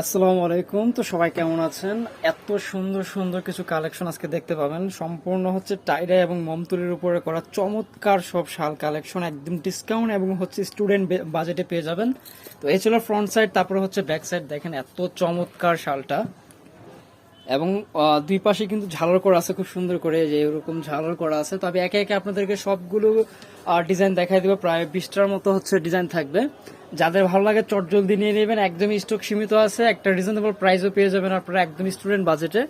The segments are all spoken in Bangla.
আসসালামু আলাইকুম। তো সবাই কেমন আছেন? এত সুন্দর সুন্দর কিছু কালেকশন আজকে দেখতে পাবেন। সম্পূর্ণ হচ্ছে টাইরা এবং মমতুলির উপরে করা চমৎকার সব শাল কালেকশন একদম ডিসকাউন্ট এবং হচ্ছে স্টুডেন্ট বাজেটে পেয়ে যাবেন। তো এই ছিল ফ্রন্ট সাইড তারপরে হচ্ছে ব্যাক সাইড দেখেন এত চমৎকার শালটা। এবং দুই পাশে কিন্তু ঝালর করা আছে, খুব সুন্দর করে যে এরকম ঝালর করা আছে। তবে একে একে আপনাদেরকে সবগুলো ডিজাইন দেখাই দিব। প্রায় বিশটার মতো হচ্ছে ডিজাইন থাকবে। যাদের ভালো লাগে চট জলদি নিয়ে নেবেন। একদমই স্টক সীমিত আছে। একটা রিজনেবল প্রাইসও পেয়ে যাবেন আপনারা একদম স্টুডেন্ট বাজেটে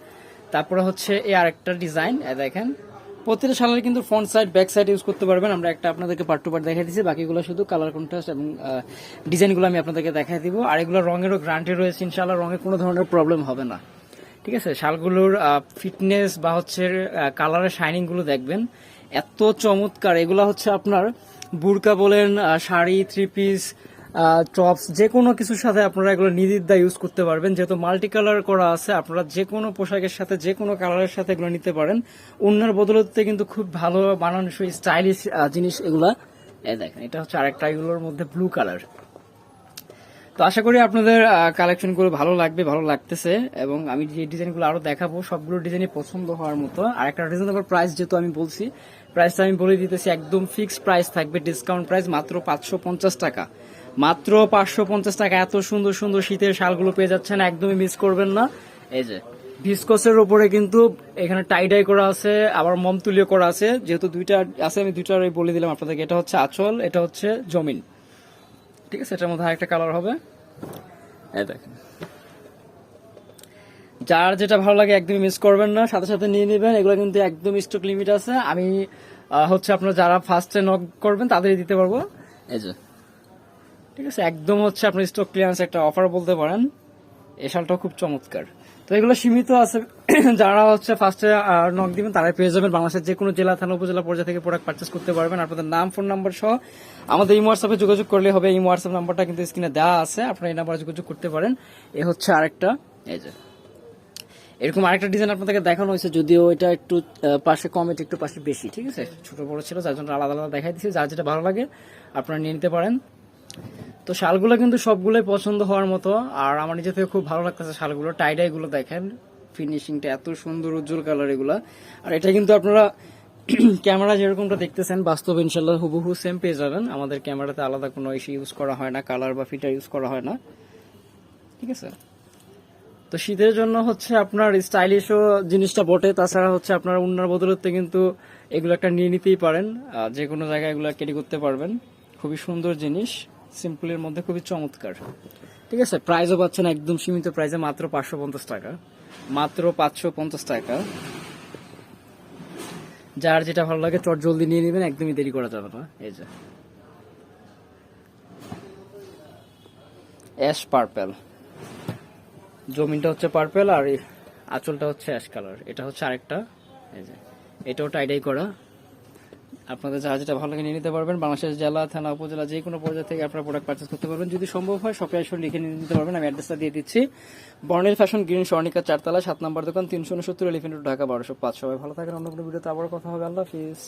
তারপরে হচ্ছে এই আরেকটা ডিজাইন দেখেন। প্রতিটা শালের কিন্তু front side back side use করতে পারবেন। আমরা একটা আপনাদেরকে পার্ট টু পার্ট দেখাই দিচ্ছি। বাকিগুলো শুধু কালার কন্ট্রাস্ট এবং ডিজাইনগুলো আমি আপনাদেরকে দেখাই দিব। আর এগুলো রঙেরও গ্রান্টি রয়েছে। ইনশাআল্লাহ রঙে কোনো ধরনের প্রবলেম হবে না। ঠিক আছে? শালগুলোর ফিটনেস বা হচ্ছে কালারের শাইনিংগুলো দেখবেন। এত চমৎকার। এগুলো হচ্ছে আপনার বুরকা বলেন শাড়ি থ্রি পিস টপস যে কোনো কিছুর সাথে আপনারা এগুলো নির্দিদা ইউজ করতে পারবেন। যেহেতু মাল্টি কালার করা আছে, আপনারা যে কোনো পোশাকের সাথে, যে কোনো কালারের সাথে এগুলো নিতে পারেন। অন্যের বদলতে কিন্তু খুব ভালো মানানসই স্টাইলিশ জিনিস এগুলা। দেখেন, এটা হচ্ছে আরেকটা এগুলোর মধ্যে ব্লু কালার তো আশা করি আপনাদের কালেকশনগুলো ভালো লাগবে, ভালো লাগতেছে, এবং আমি যে ডিজাইনগুলো আরও দেখাবো, সবগুলো ডিজাইনই পছন্দ হওয়ার মতো। আর একটা রিজনেবল প্রাইস যেহেতু আমি বলছি প্রাইসটা আমি বলে দিতেছি, একদম ফিক্সড প্রাইস থাকবে ডিসকাউন্ট প্রাইস মাত্র পাঁচশো পঞ্চাশ টাকা। মাত্র পাঁচশো পঞ্চাশ টাকা, এত সুন্দর সুন্দর শীতের শালগুলো পেয়ে যাচ্ছেন, একদমই মিস করবেন না। এই যে ভিসকসের উপরে কিন্তু এখানে টাইডাই করা আছে, আবার মমতুলিও করা আছে, যেহেতু দুইটা আছে, আমি দুইটারই বলে দিলাম আপনাদেরকে। এটা হচ্ছে আচল, এটা হচ্ছে জমিন। ঠিক আছে, এটার মধ্যে আরেকটা কালার হবে। এই দেখেন। যার যেটা ভালো লাগে একদমই মিস করবেন না, সাথে সাথে নিয়ে নেবেন। এগুলো কিন্তু একদম স্টক লিমিট আছে। আমি হচ্ছে আপনার যারা ফার্স্টে নক করবেন, তাদেরই দিতে পারব। এই যে। ঠিক আছে, একদম হচ্ছে আপনার স্টক ক্লিয়ারেন্স একটা অফার বলতে পারেন। এ শালটাও খুব চমৎকার। তো এগুলো সীমিত আছে। যারা হচ্ছে ফার্স্টে নক দিবেন, তারাই পেয়ে যাবেন। বাংলাদেশের যে কোনো জেলা, থানা, উপজেলা, পর্যায়ে থেকে প্রোডাক্ট পারচেস করতে পারবেন। আপনাদের নাম ফোন নাম্বার সহ আমাদের এই হোয়াটসঅ্যাপে যোগাযোগ করলে হবে। এই হোয়াটসঅ্যাপ নাম্বারটা কিন্তু স্ক্রিনে দেওয়া আছে। আপনারা এই নাম্বারে যোগাযোগ করতে পারেন। এ হচ্ছে আরেকটা, এই যে। এরকম আরেকটা ডিজাইন আপনাদেরকে দেখানো হয়েছে, যদিও এটা একটু পাশে কম, এটা একটু পাশে বেশি, ঠিক আছে? ছোট বড় ছিল, যার জন্য আলাদা আলাদা দেখাই দিচ্ছি যার যেটা ভালো লাগে, আপনারা নিয়ে নিতে পারেন। তো শালগুলো কিন্তু সবগুলোই পছন্দ হওয়ার মতো, আর আমার নিজে থেকে খুব ভালো লাগতেছে শালগুলো। টাইডাই গুলো দেখেন ফিনিশিংটা এত সুন্দর উজ্জ্বল কালার এগুলা। আর এটা কিন্তু আপনারা ক্যামেরা যেরকমটা দেখতেছেন, বাস্তব ইনশাল্লাহ হুবহু সেম পেয়ে যাবেন আমাদের ক্যামেরাতে আলাদা কোনো ইস্যু ইউজ করা হয় না কালার বা ফিটার ইউজ করা হয় না। ঠিক আছে? তো শীতের জন্য হচ্ছে আপনার স্টাইলিশও জিনিসটা বটে। তাছাড়া হচ্ছে আপনার উন্নার বদলতে কিন্তু এগুলো একটা নিয়ে নিতেই পারেন। যে কোনো জায়গায় এগুলো ক্যারি করতে পারবেন। খুবই সুন্দর জিনিস। সিম্পলের মধ্যে খুবই চমৎকার। ঠিক আছে? প্রাইসও পাচ্ছেন একদম সীমিত প্রাইসে মাত্র পাঁচশো পঞ্চাশ টাকা। মাত্র পাঁচশো পঞ্চাশ টাকা। যার যেটা ভালো লাগে চট জলদি নিয়ে নেবেন, একদমই দেরি করা যাবে না। এই যে। অ্যাশ পার্পেল জমিনটা হচ্ছে পার্পেল আর আঁচলটা হচ্ছে অ্যাশ কালার এটা হচ্ছে আরেকটা। এই যে। এটাও টাইডাই করা। আপনাদের যা যেটা ভালো লাগে নিয়ে নিতে পারবেন। বাংলাদেশের জেলা, থানা, উপজেলা, যে কোনো পর্যায়ে থেকে আপনারা প্রোডাক্ট পার্চেস করতে পারবেন। যদি সম্ভব হয় শপে আসলে লিখে নিয়ে নিতে পারবেন। আমি অ্যাড্রেসটা দিয়ে দিচ্ছি। বর্ণের ফ্যাশন গ্রিন স্বর্ণিকা চারতলা, সাত নম্বর দোকান, তিনশো উনসত্তর এলিফেন্ট ঢাকা, বারোশো পাঁচ। সবাই ভালো থাকেন। অন্য কোনো ভিডিওতে আবার কথা হবে। আল্লাহ হাফিজ।